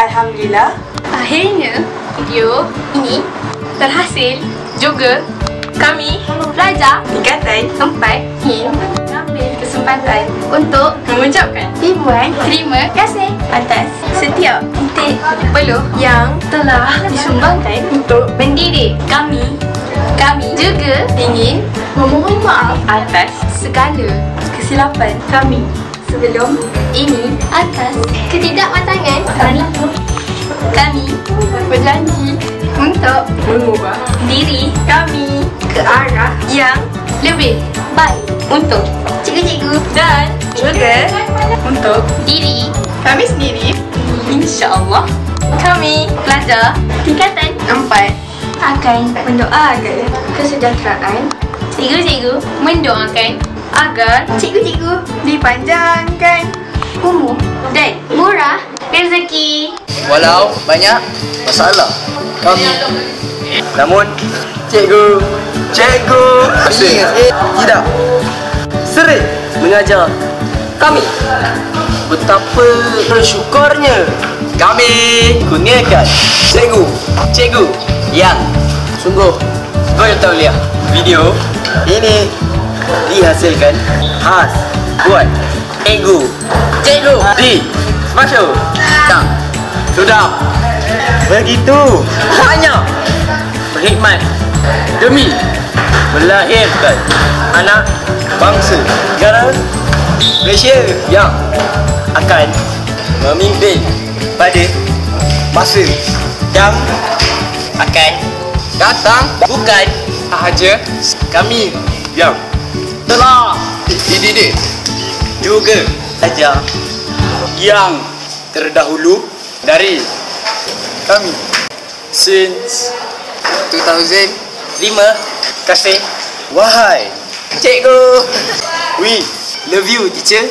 Alhamdulillah. Akhirnya, video ini berhasil juga kami pelajar Tingkatan empat ingin mengambil kesempatan untuk mengucapkan ribuan terima kasih atas setiap titik peluh yang telah disumbangkan untuk mendidik kami. Kami juga ingin memohon maaf atas segala kesilapan kami sebelum ini atas untuk mengubah diri kami ke arah yang lebih baik untuk cikgu-cikgu dan juga untuk diri kami sendiri. insya-Allah kami pelajar tingkatan empat. akan mendoakan kesejahteraan cikgu-cikgu mendoakan agar cikgu-cikgu dipanjangkan. umur dan murah rezeki Walau banyak masalah. Kami Namun Cikgu Cikgu Tidak. Sering Mengajar Kami. Betapa bersyukurnya Kami Kurniakan Cikgu Cikgu Yang Sungguh Gol tauliah Video Ini Dihasilkan Khas Buat Cikgu Cikgu Di Masuk Sudah Begitu. Hanya Berkhidmat Demi Melahirkan Anak Bangsa. Negara Malaysia Yang Akan Memimpin Pada Masa Yang Akan Datang. Bukan Sahaja Kami Yang Telah Dididik Juga Ajar Yang Terdahulu Dari Kami. Since 2005 Kasih. Wahai. Cikgu. We Love you teacher